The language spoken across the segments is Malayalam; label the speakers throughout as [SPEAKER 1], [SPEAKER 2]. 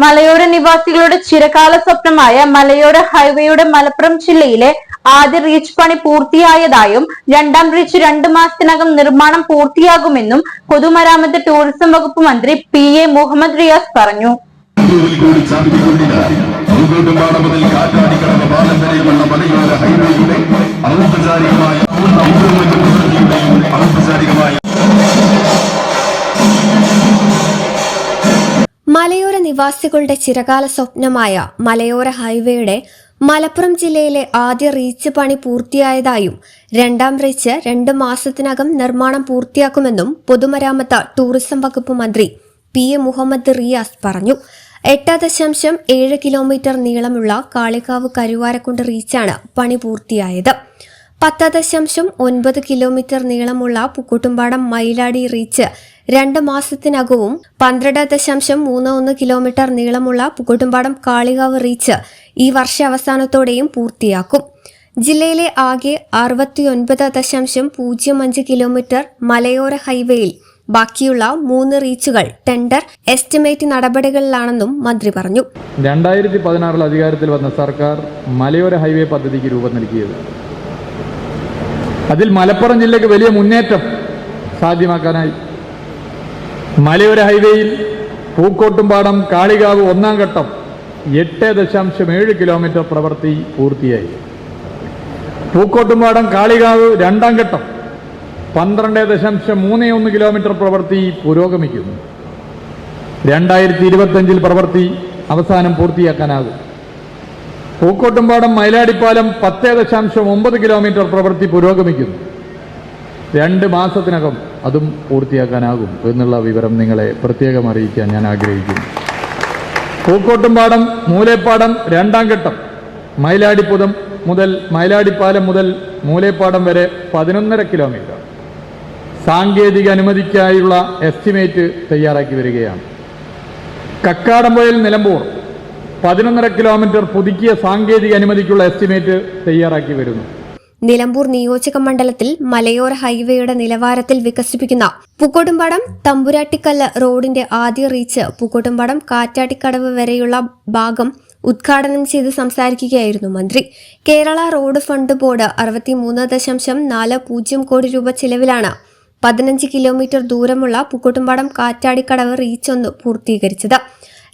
[SPEAKER 1] മലയോര നിവാസികളുടെ ചിരകാല സ്വപ്നമായ മലയോര ഹൈവേയുടെ മലപ്പുറം ജില്ലയിലെ ആദ്യ റീച്ച് പണി പൂർത്തിയായതായും രണ്ടാം റീച്ച് രണ്ടു മാസത്തിനകം നിർമ്മാണം പൂർത്തിയാകുമെന്നും പൊതുമരാമത്ത് ടൂറിസം വകുപ്പ് മന്ത്രി പി എ മുഹമ്മദ് റിയാസ് പറഞ്ഞു. ൂരിൽ
[SPEAKER 2] മലയോര
[SPEAKER 3] നിവാസികളുടെ ചിരകാല സ്വപ്നമായ മലയോര ഹൈവേയുടെ മലപ്പുറം ജില്ലയിലെ ആദ്യ റീച്ച് പണി പൂർത്തിയായതായും രണ്ടാം റീച്ച് രണ്ട് മാസത്തിനകം നിർമ്മാണം പൂർത്തിയാക്കുമെന്നും പൊതുമരാമത്ത് ടൂറിസം വകുപ്പ് മന്ത്രി പി എ മുഹമ്മദ് റിയാസ് പറഞ്ഞു. എട്ട് ദശാംശം ഏഴ് കിലോമീറ്റർ നീളമുള്ള കാളികാവ് കരുവാരക്കുണ്ട് റീച്ചാണ് പണി പൂർത്തിയായത്. പത്ത് ദശാംശം ഒൻപത് കിലോമീറ്റർ നീളമുള്ള പുക്കുട്ടുംപാടം മയിലാടി റീച്ച് രണ്ട് മാസത്തിനകവും പന്ത്രണ്ട് ദശാംശം മൂന്ന് ഒന്ന് കിലോമീറ്റർ നീളമുള്ള പുകുട്ടുംപാടം കാളികാവ് റീച്ച് ഈ വർഷാവസാനത്തോടെയും പൂർത്തിയാക്കും. ജില്ലയിലെ ആകെ അറുപത്തിയൊൻപത് ദശാംശം പൂജ്യം അഞ്ച് കിലോമീറ്റർ മലയോര ഹൈവേയിൽ ബാക്കിയുള്ള മൂന്ന് റീച്ചുകൾ ടെൻഡർ എസ്റ്റിമേറ്റ് നടപടികളിലാണെന്നും മന്ത്രി പറഞ്ഞു.
[SPEAKER 4] രണ്ടായിരത്തി പതിനാറിൽ അധികാരത്തിൽ വന്ന സർക്കാർ മലയോര ഹൈവേ പദ്ധതിക്ക് രൂപം നൽകിയത്. അതിൽ മലപ്പുറം ജില്ലയ്ക്ക് വലിയ മുന്നേറ്റം സാധ്യമാക്കാനായി. മലയോര ഹൈവേയിൽ പൂക്കോട്ടുംപാടം കാളികാവ് ഒന്നാം ഘട്ടം എട്ട് ദശാംശം ഏഴ് കിലോമീറ്റർ പ്രവൃത്തി പൂർത്തിയായി. പൂക്കോട്ടുംപാടം കാളികാവ് രണ്ടാം ഘട്ടം പന്ത്രണ്ട് ദശാംശം മൂന്ന് ഒന്ന് കിലോമീറ്റർ പ്രവൃത്തി പുരോഗമിക്കുന്നു. രണ്ടായിരത്തി ഇരുപത്തഞ്ചിൽ പ്രവൃത്തി അവസാനം പൂർത്തിയാക്കാനാകും. പൂക്കോട്ടുംപാടം മയിലാടിപ്പാലം പത്ത് ദശാംശം ഒമ്പത് കിലോമീറ്റർ പ്രവൃത്തി പുരോഗമിക്കുന്നു. രണ്ട് മാസത്തിനകം അതും പൂർത്തിയാക്കാനാകും എന്നുള്ള വിവരം നിങ്ങളെ പ്രത്യേകം അറിയിക്കാൻ ഞാൻ ആഗ്രഹിക്കുന്നു. പൂക്കോട്ടുംപാടം മൂലേപ്പാടം രണ്ടാം ഘട്ടം. മയിലാടിപ്പുതം മുതൽ മയിലാടിപ്പാലം മുതൽ മൂലേപ്പാടം വരെ പതിനൊന്നര കിലോമീറ്റർ സാങ്കേതിക അനുമതിക്കായുള്ള എസ്റ്റിമേറ്റ് തയ്യാറാക്കി വരികയാണ്. കക്കാടംപുഴയിൽ നിലമ്പൂർ പതിനൊന്നര കിലോമീറ്റർ പുതുക്കിയ സാങ്കേതിക അനുമതിക്കുള്ള എസ്റ്റിമേറ്റ് തയ്യാറാക്കി വരുന്നു.
[SPEAKER 3] നിലമ്പൂർ നിയോജക മണ്ഡലത്തിൽ മലയോര ഹൈവേയുടെ നിലവാരത്തിൽ വികസിപ്പിക്കുന്ന പൂക്കോട്ടുംപാടം തമ്പുരാട്ടിക്കല്ല് റോഡിന്റെ ആദ്യ റീച്ച് പൂക്കോട്ടുംപാടം കാറ്റാട്ടിക്കടവ് വരെയുള്ള ഭാഗം ഉദ്ഘാടനം ചെയ്ത് സംസാരിക്കുകയായിരുന്നു മന്ത്രി. കേരള റോഡ് ഫണ്ട് ബോർഡ് അറുപത്തിമൂന്ന് ദശാംശം നാല് പൂജ്യം കോടി രൂപ ചിലവിലാണ് പതിനഞ്ച് കിലോമീറ്റർ ദൂരമുള്ള പൂക്കോട്ടുംപാടം കാറ്റാടിക്കടവ് റീച്ച് ഒന്ന് പൂർത്തീകരിച്ചത്.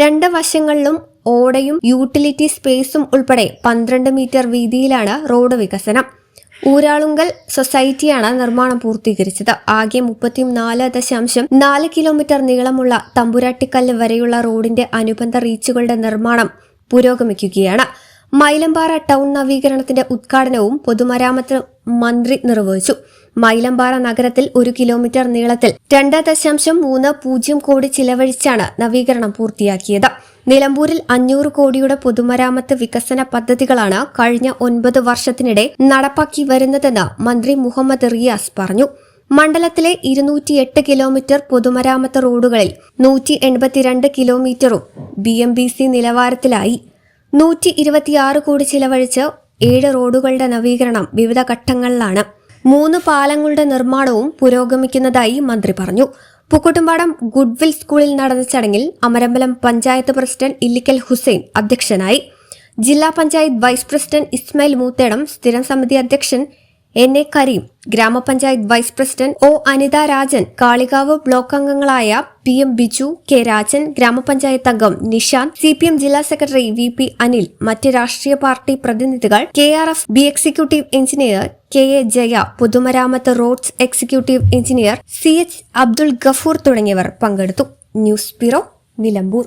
[SPEAKER 3] രണ്ട് വശങ്ങളിലും ഓടയും യൂട്ടിലിറ്റി സ്പേസും ഉൾപ്പെടെ പന്ത്രണ്ട് മീറ്റർ വീതിയിലാണ് റോഡ് വികസനം. ഊരാളുങ്കൽ സൊസൈറ്റിയാണ് നിർമ്മാണം പൂർത്തീകരിച്ചത്. ആകെ മുപ്പത്തിനാല് ദശാംശം നാല് കിലോമീറ്റർ നീളമുള്ള തമ്പുരാട്ടിക്കല്ല് വരെയുള്ള റോഡിന്റെ അനുബന്ധ റീച്ചുകളുടെ നിർമ്മാണം പുരോഗമിക്കുകയാണ്. മൈലമ്പാറ ടൗൺ നവീകരണത്തിന്റെ ഉദ്ഘാടനവും പൊതുമരാമത്ത് മന്ത്രി നിർവഹിച്ചു. മൈലമ്പാറ നഗരത്തിൽ ഒരു കിലോമീറ്റർ നീളത്തിൽ രണ്ട് ദശാംശം മൂന്ന് പൂജ്യം കോടി ചിലവഴിച്ചാണ് നവീകരണം പൂർത്തിയാക്കിയത്. നിലമ്പൂരിൽ അഞ്ഞൂറ് കോടിയുടെ പൊതുമരാമത്ത് വികസന പദ്ധതികളാണ് കഴിഞ്ഞ ഒൻപത് വർഷത്തിനിടെ നടപ്പാക്കി വരുന്നതെന്ന് മന്ത്രി മുഹമ്മദ് റിയാസ് പറഞ്ഞു. മണ്ഡലത്തിലെ ഇരുന്നൂറ്റിയെട്ട് കിലോമീറ്റർ പൊതുമരാമത്ത് റോഡുകളിൽ നൂറ്റി എൺപത്തിരണ്ട് കിലോമീറ്ററും ബി എം ബി സി നിലവാരത്തിലായി. നൂറ്റി ഇരുപത്തിയാറ് കോടി ചിലവഴിച്ച് ഏഴ് റോഡുകളുടെ നവീകരണം വിവിധ ഘട്ടങ്ങളിലാണ്. മൂന്ന് പാലങ്ങളുടെ നിർമ്മാണവും പുരോഗമിക്കുന്നതായി മന്ത്രി പറഞ്ഞു. പൂക്കോട്ടുംപാടം ഗുഡ്വിൽ സ്കൂളിൽ നടന്ന ചടങ്ങിൽ അമരമ്പലം പഞ്ചായത്ത് പ്രസിഡന്റ് ഇല്ലിക്കൽ ഹുസൈൻ അധ്യക്ഷനായി. ജില്ലാ പഞ്ചായത്ത് വൈസ് പ്രസിഡന്റ് ഇസ്മായിൽ മൂത്തേടം സ്ഥിരം സമിതി അധ്യക്ഷൻ എൻ എ കരീം ഗ്രാമപഞ്ചായത്ത് vice president O Anitha Rajan Kalikavu block അംഗങ്ങളായ P M Biju K Rajan ഗ്രാമപഞ്ചായത്ത് അംഗം നിഷാന്ത് സി പി എം ജില്ലാ സെക്രട്ടറി വി പി അനിൽ മറ്റ് രാഷ്ട്രീയ പാർട്ടി പ്രതിനിധികൾ K R F B executive engineer K A Jaya പൊതുമരാമത്ത് roads executive engineer C H Abdul Gafoor തുടങ്ങിയവർ പങ്കെടുത്തു. News bureau Nilambur.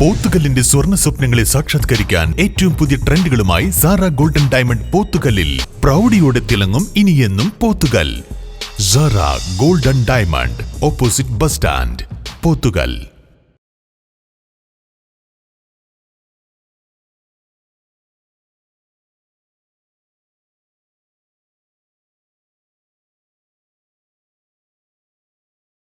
[SPEAKER 5] പോത്തുകല്ലിന്റെ സ്വർണ സ്വപ്നങ്ങളെ സാക്ഷാത്കരിക്കാൻ ഏറ്റവും പുതിയ ട്രെൻഡുകളുമായി സാറ ഗോൾഡൻ ഡയമണ്ട് പോത്തുകല്ലിൽ പ്രൗഢിയോടെ തിളങ്ങും ഇനിയെന്നും Pothukal. Sara golden diamond opposite bus stand Pothukal.